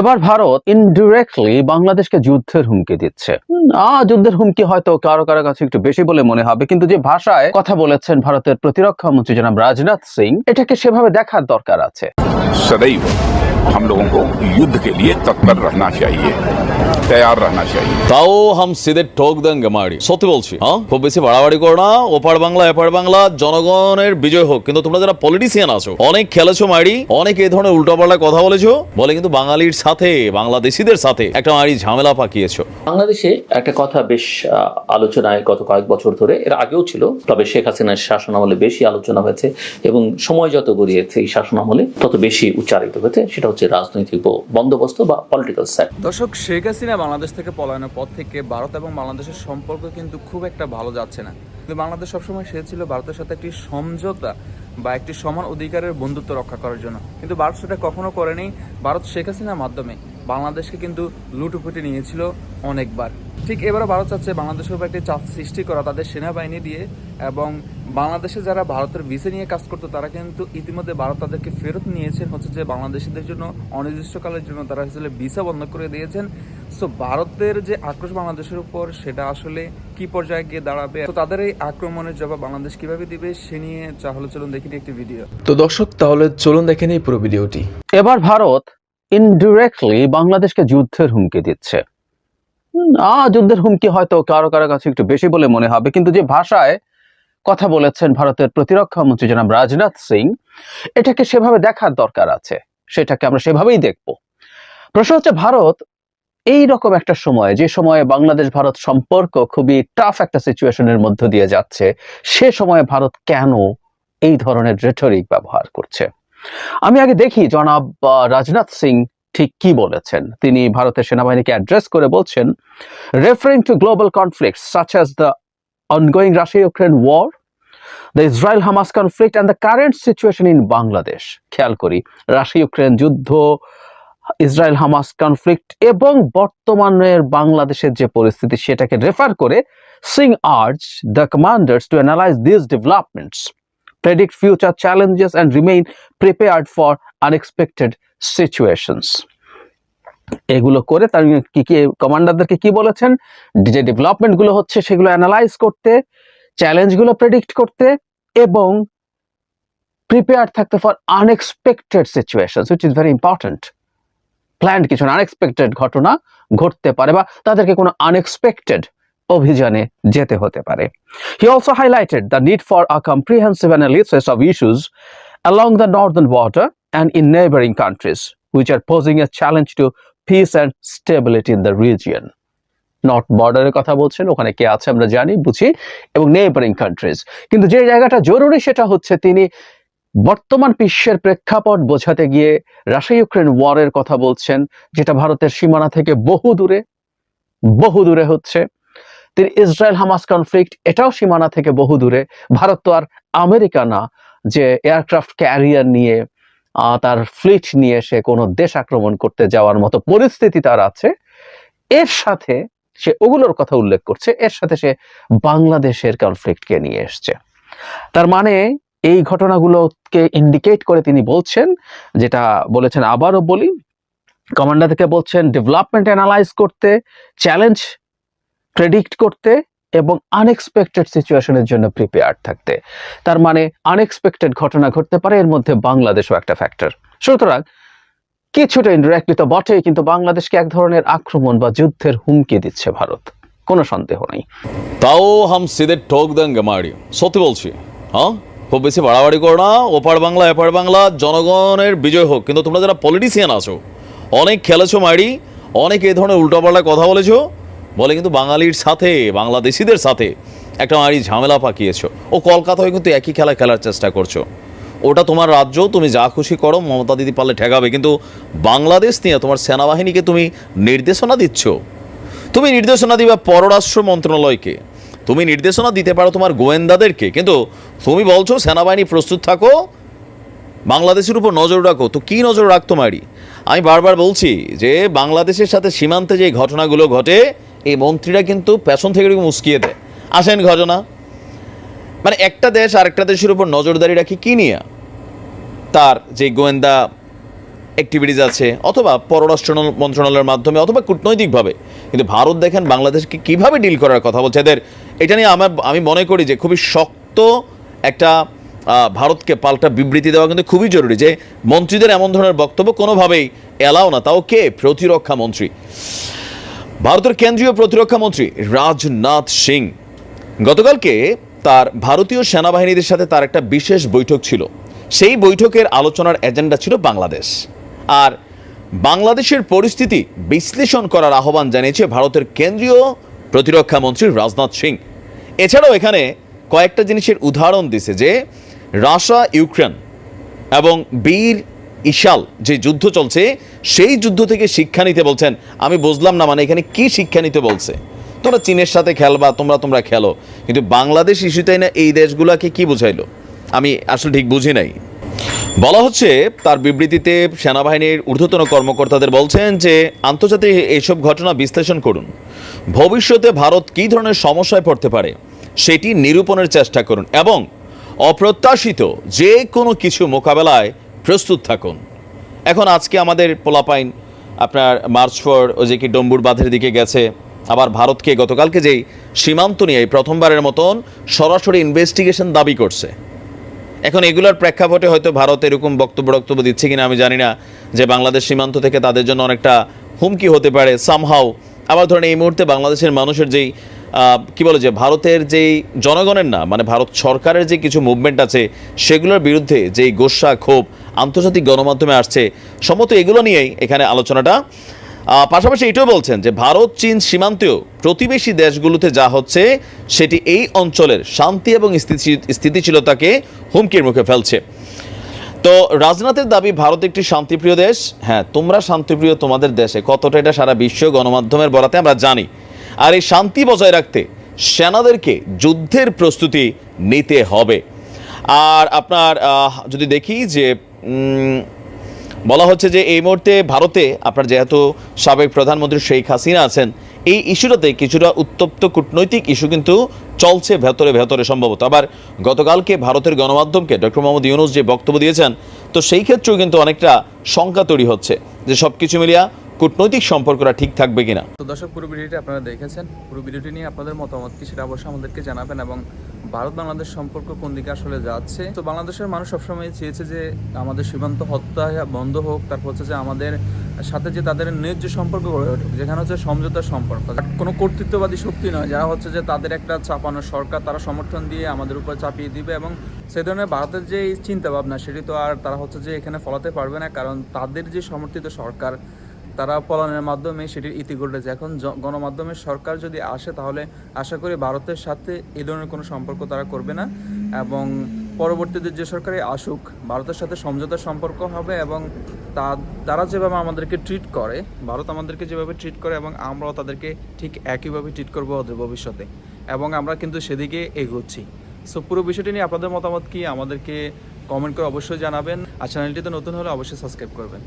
এবার ভারত ইনডিরেক্টলি বাংলাদেশকে যুদ্ধের হুমকি দিচ্ছে। আহ যুদ্ধের হুমকি হয়তো কারও কারও কাছে একটু বেশি বলে মনে হবে, কিন্তু যে ভাষায় কথা বলেছেন ভারতের প্রতিরক্ষা মন্ত্রী জনাব রাজনাথ সিং, এটাকে সেভাবে দেখার দরকার আছে। সদৈব। हम लोगों को युद्ध के लिए तत्पर रहना चाहिए तैयार रहना चाहिए তাও হাম সিধে ঠোক দেঙ্গে মারি সত্যি বলছি হ্যাঁ খুব বেশি বাড়াবাড়ি করো না ওপার বাংলা এপার বাংলা জনগণের বিজয় হোক কিন্তু তোমরা যারা পলিটিশিয়ান আছো অনেক খেলেছো মারি অনেক এই ধরনের উল্টোপাল্টা কথা বলেছো বলে কিন্তু বাঙালির সাথে বাংলাদেশিদের সাথে একটা মারি ঝামেলা পাকিয়েছো বাংলাদেশে একটা কথা বেশ আহ, আলোচনায় গত কয়েক বছর ধরে এর আগেও ছিল তবে শেখ হাসিনার শাসনামলে বেশি আলোচনা হয়েছে এবং সময় যত গড়িয়েছে এই শাসনামলে তত বেশি উচ্চারিত হয়েছে সেটা হচ্ছে রাজনৈতিক বন্দোবস্ত বা পলিটিক্যাল সেট দর্শক, শেখ হাসিনা বাংলাদেশ থেকে পলায়নের পর থেকে ভারত এবং বাংলাদেশের সম্পর্ক কিন্তু খুব একটা ভালো যাচ্ছে না। কিন্তু বাংলাদেশ সবসময় সে ছিল ভারতের সাথে একটি সমঝোতা বা একটি সমান অধিকারের বন্ধুত্ব রক্ষা করার জন্য। কিন্তু ভারত সেটা কখনো করেনি। ভারত শেখ হাসিনার মাধ্যমে। বাংলাদেশকে কিন্তু লুটুপুটে নিয়েছিল অনেকবার। ঠিক এবারে ভারত চাচ্ছে বাংলাদেশের উপর একটি চাপ সৃষ্টি করা তাদের সেনাবাহিনী দিয়ে এবং বাংলাদেশে যারা ভারতের ভিসা নিয়ে কাজ করতো তারা কিন্তু ইতিমধ্যে ভারত তাদেরকে ফেরত নিয়েছেন। হচ্ছে যে বাংলাদেশিদের জন্য অনির্দিষ্টকালের জন্য তারা আসলে ভিসা বন্ধ করে দিয়েছেন। সো ভারতের যে আক্রোশ বাংলাদেশের উপর সেটা আসলে কি পর্যায়ে গিয়ে দাঁড়াবে? তো তাদের এই আক্রমণের জবাব বাংলাদেশ কীভাবে দিবে সে নিয়ে তাহলে চলুন দেখি একটি ভিডিও। তো দর্শক তাহলে চলুন দেখে নিই পুরো ভিডিওটি। এবার ভারত ইনডিরেক্টলি বাংলাদেশকে যুদ্ধের হুমকি দিচ্ছে। আ, যুদ্ধের হুমকি হয়তো কারও কারও কাছে একটু বেশি বলে মনে হবে, কিন্তু যে ভাষায় কথা বলেছেন ভারতের প্রতিরক্ষা মন্ত্রী জনাব রাজনাথ সিং, এটাকে সেভাবে দেখার দরকার আছে, সেটাকে আমরা সেভাবেই দেখব। প্রশ্ন হচ্ছে, ভারত এই রকম একটা সময়, যে সময়ে বাংলাদেশ ভারত সম্পর্ক খুবই টাফ একটা সিচুয়েশনের মধ্য দিয়ে যাচ্ছে, সে সময়ে ভারত কেন এই ধরনের রেটরিক ব্যবহার করছে? আমি আগে দেখি জনাব রাজনাথ সিং ঠিক কি বলেছেন। তিনি ভারতের সেনাবাহিনীকে অ্যাড্রেস করে বলছেন referring to global conflict such as the ongoing Russia Ukraine war the Israel Hamas conflict and the current situation in Bangladesh খেয়াল করি রাশিয়া ইউক্রেন যুদ্ধ ইসরায়েল হামাস কনফ্লিক্ট এবং বর্তমানের বাংলাদেশের যে পরিস্থিতি, সেটাকে রেফার করে Singh urge the commanders to analyse this developments predict future challenges and remain prepared for unexpected situations. এগুলো করে তার কি কি কমান্ডারদেরকে কি বলেছেন? যে ডেভেলপমেন্টগুলো হচ্ছে সেগুলো অ্যানালাইজ করতে চ্যালেঞ্জগুলো প্রেডিক্ট করতে এবং প্রিপেয়ার থাকতে for unexpected situations which is very important planned কিছু আনএক্সপেক্টেড ঘটনা ঘটতে পারে বা তাদেরকে কোনো আনএক্সপেক্টেড অভিযানে যেতে হতে পারে। He also highlighted the need for a comprehensive analysis of issues along the northern border and in neighbouring countries which are posing a challenge to peace and stability in the region north বর্ডারের কথা বলছেন, ওখানে কে আছে আমরা জানি, বুঝি, এবং neighbouring countries কিন্তু যে জায়গাটা জরুরি সেটা হচ্ছে তিনি বর্তমান বিশ্বের প্রেক্ষাপট বোঝাতে গিয়ে রাশিয়া ইউক্রেন ওয়ারের কথা বলছেন, যেটা ভারতের সীমানা থেকে বহু দূরে বহু দূরে হচ্ছে। তিনি ইসরায়েল হামাস কনফ্লিক্ট এটাও সীমানা থেকে বহু দূরে। ভারত তো আর আমেরিকা না, যে এয়ারক্রাফট ক্যারিয়ার নিয়ে তার ফ্লিট নিয়ে সে কোনো দেশ আক্রমণ করতে যাওয়ার মতো পরিস্থিতি তার আছে। এর সাথে সে ওগুলোর কথা উল্লেখ করছে, এর সাথে সে বাংলাদেশের কনফ্লিক্টকে নিয়ে এসছে। তার মানে এই ঘটনাগুলোকে ইন্ডিকেট করে তিনি বলছেন, যেটা বলেছেন আবারও বলি কমান্ডার থেকে বলছেন ডেভেলপমেন্ট অ্যানালাইজ করতে চ্যালেঞ্জ প্রেডিক্ট করতে এবং আনএক্সপেক্টেড সিচুয়েশনের জন্য প্রিপেয়ার থাকতে। তার মানে আনএক্সপেক্টেড ঘটনা ঘটতে পারে, এর মধ্যে বাংলাদেশও একটা ফ্যাক্টর সুতরাং কিছুটা ইনডিরেক্টলি তো বটেই, কিন্তু বাংলাদেশকে এক ধরনের আক্রমণ বা যুদ্ধের হুমকি দিচ্ছে ভারত। কোনো সন্দেহ নেই। তাও হাম সিধে ঠোক দেঙ্গে মারি। সত্যি বলছি হ্যাঁ? খুব বেশি বাড়াবাড়ি করো না, ওপার বাংলা, এপার বাংলা, জনগণের বিজয় হোক। কিন্তু তোমরা যারা পলিটিশিয়ান আছো, অনেক খেলেছো মারি, অনেক এই ধরনের উল্টোপাল্টা কথা বলেছ বলে কিন্তু বাঙালির সাথে, বাংলাদেশিদের সাথে একটা মারি ঝামেলা পাকিয়েছো। ও কলকাতায় কিন্তু একই খেলা খেলার চেষ্টা করছ। ওটা তোমার রাজ্য, তুমি যা খুশি করো, মমতা দিদি পারলে ঠেকাবে। কিন্তু বাংলাদেশ নিয়ে তোমার সেনাবাহিনীকে তুমি নির্দেশনা দিচ্ছ? তুমি নির্দেশনা দিবা পররাষ্ট্র মন্ত্রণালয়কে। তুমি নির্দেশনা দিতে পারো তোমার গোয়েন্দাদেরকে। কিন্তু তুমি বলছো, সেনাবাহিনী প্রস্তুত থাকো, বাংলাদেশের উপর নজর রাখো। তো কি নজর রাখতো মারি? আমি বারবার বলছি যে, বাংলাদেশের সাথে সীমান্তে যে ঘটনাগুলো ঘটে এই মন্ত্রীরা কিন্তু পেছন থেকে এরকম উস্কিয়ে দেয়। আসেন ঘটনা। মানে একটা দেশ আরেকটা দেশের উপর নজরদারি রাখি কি নিয়ে? তার যে গোয়েন্দা অ্যাক্টিভিটিস আছে, অথবা পররাষ্ট্র মন্ত্রণালয়ের মাধ্যমে, অথবা কূটনৈতিকভাবে। কিন্তু ভারত দেখেন বাংলাদেশকে কীভাবে ডিল করার কথা বলছে। এদের, এটা নিয়ে আমার, আমি মনে করি যে খুবই শক্ত একটা ভারতকে পাল্টা বিবৃতি দেওয়া কিন্তু খুবই জরুরি যে মন্ত্রীদের এমন ধরনের বক্তব্য কোনোভাবেই এলাও না। তাও কে? প্রতিরক্ষা মন্ত্রী। ভারতের কেন্দ্রীয় প্রতিরক্ষা মন্ত্রী রাজনাথ সিং গতকালকে তার ভারতীয় সেনাবাহিনীদের সাথে তার একটা বিশেষ বৈঠক ছিল। সেই বৈঠকের আলোচনার এজেন্ডা ছিল বাংলাদেশ। আর বাংলাদেশের পরিস্থিতি বিশ্লেষণ করার আহ্বান জানিয়েছে ভারতের কেন্দ্রীয় প্রতিরক্ষা মন্ত্রী রাজনাথ সিং। এছাড়াও এখানে কয়েকটা জিনিসের উদাহরণ দিছে যে, রাশিয়া, ইউক্রেন এবং বীর ইশাল, যে যুদ্ধ চলছে, সেই যুদ্ধ থেকে শিক্ষা নিতে বলছেন। আমি বুঝলাম না মানে এখানে কি শিক্ষা নিতে বলছে। তোমরা চীনের সাথে খেলবা, তোমরা তোমরা খেলো। কিন্তু বাংলাদেশ ইস্যুতে না এই দেশগুলোকে কি বুঝাইলো? আমি আসলে ঠিক বুঝি নাই। বলা হচ্ছে, তার বিবৃতিতে সেনাবাহিনীর ঊর্ধ্বতন কর্মকর্তাদের বলছেন যে, আন্তর্জাতিক এইসব ঘটনা বিশ্লেষণ করুন। ভবিষ্যতে ভারত কী ধরনের সমস্যায় পড়তে পারে, সেটি নিরূপণের চেষ্টা করুন এবং অপ্রত্যাশিত যে কোনো কিছু মোকাবেলায় প্রস্তুত থাকুন। এখন আজকে আমাদের পোলাপাইন আপনার মার্চ ফর, ওই যে কি ডম্বুর বাঁধের দিকে গেছে, আবার ভারতকে গতকালকে যেই সীমান্ত নিয়ে এই প্রথমবারের মতন সরাসরি ইনভেস্টিগেশন দাবি করছে। এখন এগুলোর প্রেক্ষাপটে হয়তো ভারত এরকম বক্তব্য বক্তব্য দিচ্ছে কিনা আমি জানি না, যে বাংলাদেশ সীমান্ত থেকে তাদের জন্য অনেকটা হুমকি হতে পারে সামহাও আবার ধরেন এই মুহূর্তে বাংলাদেশের মানুষের যেই কি বলে যে ভারতের যেই জনগণের না মানে ভারত সরকারের যে কিছু মুভমেন্ট আছে, সেগুলোর বিরুদ্ধে যেই গোসা ক্ষোভ আন্তর্জাতিক গণমাধ্যমে আসছে, সম্মত এগুলো নিয়েই এখানে আলোচনাটা। পাশাপাশি এটাও বলছেন যে ভারত, চীন সীমান্তেও প্রতিবেশী দেশগুলোতে যা হচ্ছে, সেটি এই অঞ্চলের শান্তি এবং স্থিতিশীলতাকে হুমকির মুখে ফেলছে। তো রাজনাথের দাবি, ভারত একটি শান্তিপ্রিয় দেশ। হ্যাঁ তোমরা শান্তিপ্রিয় তোমাদের দেশে। কতটা এটা সারা বিশ্ব গণমাধ্যমের বলাতে আমরা জানি। আর এই শান্তি বজায় রাখতে সেনাদেরকে যুদ্ধের প্রস্তুতি নিতে হবে। আর আপনার যদি দেখি যে বলা হচ্ছে যে এই মুহূর্তে ভারতে আপনার যেহেতু সাবেক প্রধানমন্ত্রী শেখ হাসিনা আছেন, এই ইস্যুটাতে কিছুটা উত্তপ্ত কূটনৈতিক ইস্যু কিন্তু চলছে ভেতরে ভেতরে সম্ভবত। আবার গতকালকে ভারতের গণমাধ্যমকে ডক্টর মোহাম্মদ ইউনুস যে বক্তব্য দিয়েছেন, তো সেই ক্ষেত্রেও কিন্তু অনেকটা শঙ্কা তৈরি হচ্ছে যে সব কিছু মিলিয়া কূটনৈতিক সম্পর্কটা ঠিক থাকবে কিনা? তো দর্শক, পুরো ভিডিওটি আপনারা দেখেছেন। পুরো ভিডিওটি নিয়ে আপনাদের মতামত কি সেটা অবশ্যই আমাদেরকে জানাবেন এবং ভারত বাংলাদেশ সম্পর্ক কোন দিকে আসলে যাচ্ছে? তো বাংলাদেশের মানুষ সবসময় চেয়েছে যে আমাদের সীমান্ত হত্যা বন্ধ হোক, তারপর হচ্ছে যে আমাদের সাথে যে তাদের ন্যায্য সম্পর্ক গড়ে উঠুক, যেখানে হচ্ছে সমঝোতার সম্পর্ক। কোনো কর্তৃত্ববাদী শক্তি নয়, যারা হচ্ছে যে তাদের একটা চাপানো সরকার, তারা সমর্থন দিয়ে আমাদের উপর চাপিয়ে দিবে এবং সেই ধরনের ভারতের যে চিন্তা ভাবনা সেটি তো আর তারা হচ্ছে যে এখানে ফলাতে পারবে না, কারণ তাদের যে সমর্থিত সরকার তারা পলায়নের মাধ্যমে সেটির ইতি ঘটেছে। এখন গণমাধ্যমে সরকার যদি আসে, তাহলে আশা করি ভারতের সাথে এই ধরনের কোনো সম্পর্ক তারা করবে না এবং পরবর্তীতে যে সরকারে আসুক, ভারতের সাথে সমঝোতার সম্পর্ক হবে এবং তা, তারা যেভাবে আমাদেরকে ট্রিট করে, ভারত আমাদেরকে যেভাবে ট্রিট করে এবং আমরাও তাদেরকে ঠিক একইভাবে ট্রিট করব ওদের ভবিষ্যতে এবং আমরা কিন্তু সেদিকে এগোচ্ছি। সো পুরো বিষয়টি নিয়ে আপনাদের মতামত কি? আমাদেরকে কমেন্ট করে অবশ্যই জানাবেন। আর চ্যানেলটিতে নতুন হলে অবশ্যই সাবস্ক্রাইব করবেন।